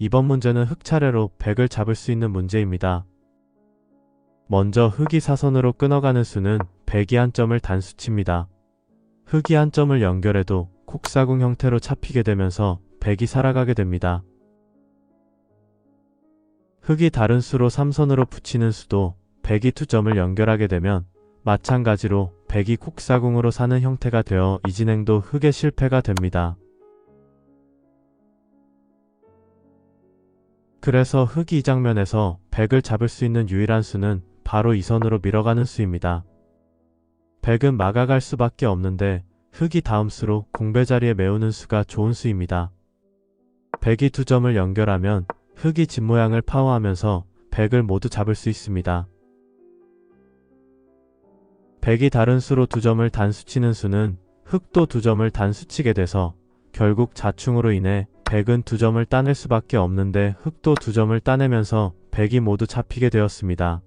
이번 문제는 흙 차례로 100을 잡을 수 있는 문제입니다. 먼저 흙이 사선으로 끊어가는 수는 100이 한 점을 단수치입니다. 흙이 한 점을 연결해도 콕사궁 형태로 잡히게 되면서 100이 살아가게 됩니다. 흙이 다른 수로 3선으로 붙이는 수도 100이 두 점을 연결하게 되면 마찬가지로 100이 콕사궁으로 사는 형태가 되어 이 진행도 흙의 실패가 됩니다. 그래서 흙이 이 장면에서 100을 잡을 수 있는 유일한 수는 바로 이 선으로 밀어가는 수입니다. 100은 막아갈 수밖에 없는데 흙이 다음 수로 공배 자리에 메우는 수가 좋은 수입니다. 100이 두 점을 연결하면 흙이 집 모양을 파워하면서 100을 모두 잡을 수 있습니다. 100이 다른 수로 두 점을 단수치는 수는 흙도 두 점을 단수치게 돼서 결국 자충으로 인해 100은 두 점을 따낼 수밖에 없는데 흙도 두 점을 따내면서 100이 모두 잡히게 되었습니다.